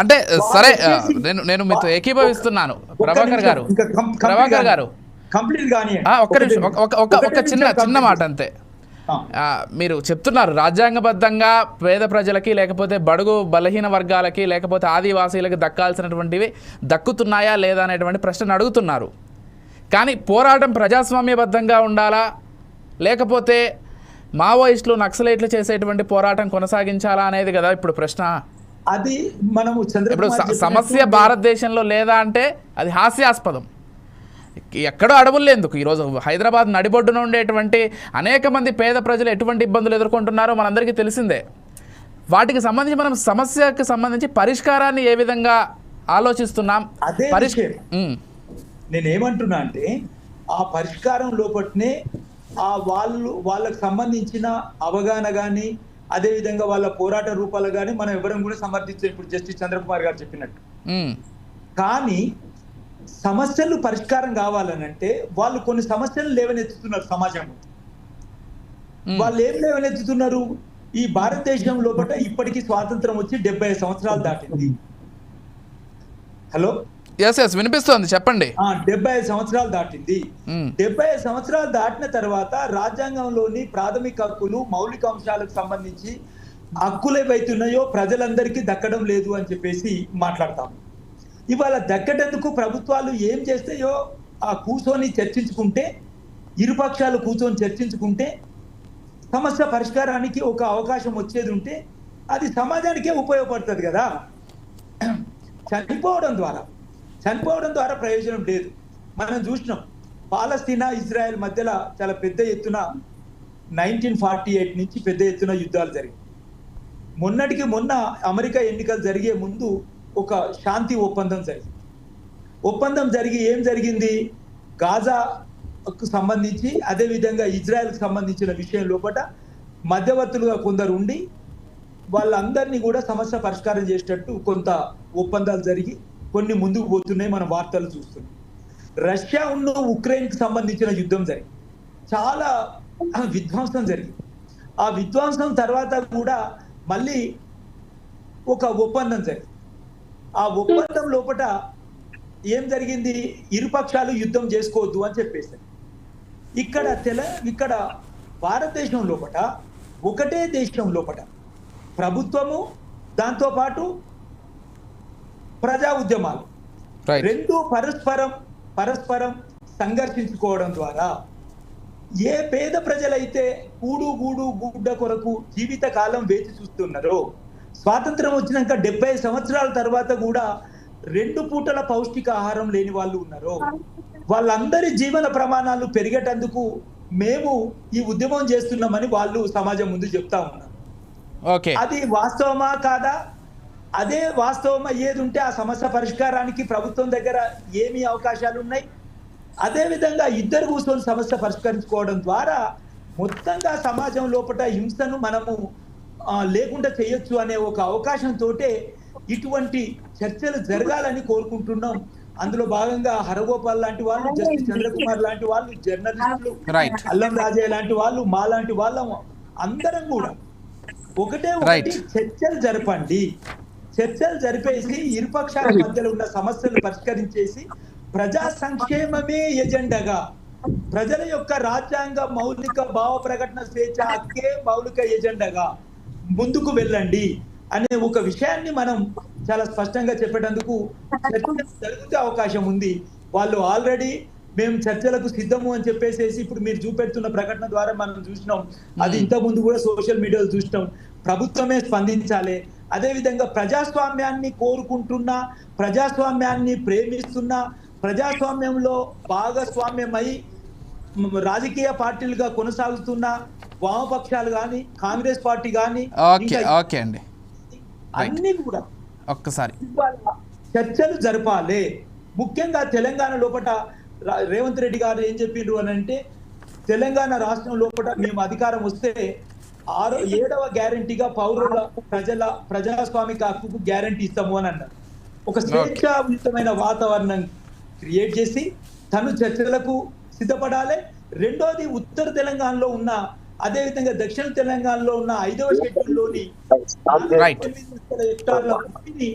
అంటే సరే నేను నేను మీతో ఏకీభవిస్తున్నాను. ప్రభాకర్ గారు. ప్రభాకర్ గారు. ఒక్క నిమిషం ఒక చిన్న చిన్న మాట అంతే. మీరు చెప్తున్నారు రాజ్యాంగబద్ధంగా పేద ప్రజలకి లేకపోతే బడుగు బలహీన వర్గాలకి లేకపోతే ఆదివాసీలకి దక్కాల్సినటువంటివి దక్కుతున్నాయా లేదా అనేటువంటి ప్రశ్నను అడుగుతున్నారు. కానీ పోరాటం ప్రజాస్వామ్యబద్ధంగా ఉండాలా? లేకపోతే మావోయిస్టులు నక్సలైట్లు చేసేటువంటి పోరాటం కొనసాగించాలా అనేది కదా ఇప్పుడు ప్రశ్న. అది మనము చంద్రబాబు సమస్య భారతదేశంలో లేదా అంటే అది హాస్యాస్పదం. ఎక్కడో అడవులు ఎందుకు? ఈరోజు హైదరాబాద్ నడిబొడ్డున ఉండేటువంటి అనేక మంది పేద ప్రజలు ఎటువంటి ఇబ్బందులు ఎదుర్కొంటున్నారో మనందరికీ తెలిసిందే. వాటికి సంబంధించి మనం సమస్యకి సంబంధించి పరిష్కారాన్ని ఏ విధంగా ఆలోచిస్తున్నాం? అదే నేనేమంటున్నా అంటే ఆ పరిష్కారం లోపట్నే ఆ వాళ్ళు వాళ్ళకు సంబంధించిన అవగాహన కానీ అదేవిధంగా వాళ్ళ పోరాట రూపాలు కానీ మనం ఎవరం కూడా సమర్థించాం ఇప్పుడు జస్టిస్ చంద్రకుమార్ గారు చెప్పినట్టు. కానీ సమస్యలు పరిష్కారం కావాలనంటే వాళ్ళు కొన్ని సమస్యలు లేవనెత్తుతున్నారు సమాజంలో. వాళ్ళు ఏం లేవనెత్తుతున్నారు? ఈ భారతదేశం లోపల ఇప్పటికీ స్వాతంత్రం వచ్చి డెబ్బై సంవత్సరాలు దాటింది. హలో? ఎస్ ఎస్ వినిపిస్తోంది. చెప్పండి. డెబ్బై ఐదు సంవత్సరాలు దాటింది. డెబ్బై ఐదు సంవత్సరాలు దాటిన తర్వాత రాజ్యాంగంలోని ప్రాథమిక హక్కులు మౌలిక అంశాలకు సంబంధించి హక్కులు ఏవైతున్నాయో ప్రజలందరికీ దక్కడం లేదు అని చెప్పేసి మాట్లాడతాం. ఇవాళ దక్కటందుకు ప్రభుత్వాలు ఏం చేస్తాయో ఆ కూర్చొని చర్చించుకుంటే ఇరుపక్షాలు కూర్చొని చర్చించుకుంటే సమస్య పరిష్కారానికి ఒక అవకాశం వచ్చేది ఉంటే అది సమాజానికే ఉపయోగపడుతుంది కదా. చనిపోవడం ద్వారా. చనిపోవడం ద్వారా ప్రయోజనం లేదు. మనం చూసినాం పాలస్తీనా ఇజ్రాయెల్ మధ్యలో చాలా పెద్ద ఎత్తున నైన్టీన్ ఫార్టీ ఎయిట్ నుంచి పెద్ద ఎత్తున యుద్ధాలు జరిగాయి. మొన్నటికి మొన్న అమెరికా ఎన్నికలు జరిగే ముందు ఒక శాంతి ఒప్పందం జరిగింది. ఒప్పందం జరిగి ఏం జరిగింది? గాజాకు సంబంధించి అదే విధంగా ఇజ్రాయెల్కి సంబంధించిన విషయం లోపల మధ్యవర్తులుగా కొందరు ఉండి వాళ్ళందరినీ కూడా సమస్య పరిష్కారం చేసేటట్టు కొంత ఒప్పందాలు జరిగి కొన్ని ముందుకు పోతున్నాయి మన వార్తలు చూస్తున్నాం. రష్యా ఉన్న ఉక్రెయిన్కి సంబంధించిన యుద్ధం జరిగింది. చాలా విధ్వంసం జరిగింది. ఆ విధ్వంసం తర్వాత కూడా మళ్ళీ ఒక ఒప్పందం జరిగింది. ఆ ఒప్పందం లోపల ఏం జరిగింది? ఇరుపక్షాలు యుద్ధం చేసుకోవద్దు అని చెప్పేశారు ఇక్కడ తెల ఇక్కడ భారతదేశం లోపల ఒకటే దేశం లోపల ప్రభుత్వము దాంతో పాటు ప్రజా ఉద్యమాలు. రెండు పరస్పరం పరస్పరం సంఘర్షించుకోవడం ద్వారా ఏ పేద ప్రజలైతే కూడు గూడు గుడ్డ కొరకు జీవిత కాలం వేచి చూస్తున్నారో స్వాతంత్రం వచ్చినాక డెబ్బై సంవత్సరాల తర్వాత కూడా రెండు పూటల పౌష్టిక ఆహారం లేని వాళ్ళు ఉన్నారో వాళ్ళందరి జీవన ప్రమాణాలు పెరిగేటందుకు మేము ఈ ఉద్యమం చేస్తున్నామని వాళ్ళు సమాజం ముందు చెప్తా ఉన్నారు. అది వాస్తవమా కాదా? అదే వాస్తవం అయ్యేది ఉంటే ఆ సమస్య పరిష్కారానికి ప్రభుత్వం దగ్గర ఏమి అవకాశాలు ఉన్నాయి? అదే విధంగా ఇద్దరు కూర్చొని సమస్య పరిష్కరించుకోవడం ద్వారా మొత్తంగా సమాజం లోపల హింసను మనము లేకుండా చేయొచ్చు అనే ఒక అవకాశంతో ఇటువంటి చర్చలు జరగాలని కోరుకుంటున్నాం. అందులో భాగంగా హరగోపాల్ లాంటి వాళ్ళు జస్టిస్ చంద్రకుమార్ లాంటి వాళ్ళు జర్నలిస్టులు అల్లం రాజయ్య లాంటి వాళ్ళు మా లాంటి వాళ్ళం అందరం కూడా ఒకటే ఒకటి. చర్చలు జరపండి. చర్చలు జరిపేసి ఇరుపక్షాల మధ్యలో ఉన్న సమస్యలు పరిష్కరించేసి ప్రజా సంక్షేమమే ఎజెండాగా. ప్రజల యొక్క రాజ్యాంగ మౌలిక భావ ప్రకటన స్వేచ్ఛ హక్కే మౌలిక ఎజెండాగా ముందుకు వెళ్ళండి అనే ఒక విషయాన్ని మనం చాలా స్పష్టంగా చెప్పేటందుకు చర్చలు జరిగితే అవకాశం ఉంది. వాళ్ళు ఆల్రెడీ మేము చర్చలకు సిద్ధము అని చెప్పేసేసి ఇప్పుడు మీరు చూపెడుతున్న ప్రకటన ద్వారా మనం చూసినాం. అది ఇంత ముందు కూడా సోషల్ మీడియాలో చూసినాం. ప్రభుత్వమే స్పందించాలి. అదే విధంగా ప్రజాస్వామ్యాన్ని కోరుకుంటున్న ప్రజాస్వామ్యాన్ని ప్రేమిస్తున్న ప్రజాస్వామ్యంలో భాగస్వామ్యమై రాజకీయ పార్టీలుగా కొనసాగుతున్న వామపక్షాలు కానీ కాంగ్రెస్ పార్టీ కానీ ఓకే అండి. అన్ని కూడా ఒక్కసారి. చర్చలు జరపాలి. ముఖ్యంగా తెలంగాణ లోపల రేవంత్ రెడ్డి గారు ఏం చెప్పిండ్రు అని అంటే తెలంగాణ రాష్ట్రం లోపల మేము అధికారం వస్తే ఆరో ఏడవ గ్యారంటీగా పౌరుల ప్రజల ప్రజాస్వామిక హక్కుకు గ్యారంటీ ఇస్తాము అని అన్నారు. ఒక స్వేచ్ఛాయుతమైన వాతావరణం క్రియేట్ చేసి తను చర్చలకు సిద్ధపడాలి. రెండోది ఉత్తర తెలంగాణలో ఉన్న అదే విధంగా దక్షిణ తెలంగాణలో ఉన్న ఐదవ షెడ్యూల్లోని హెక్టార్ల భూమిని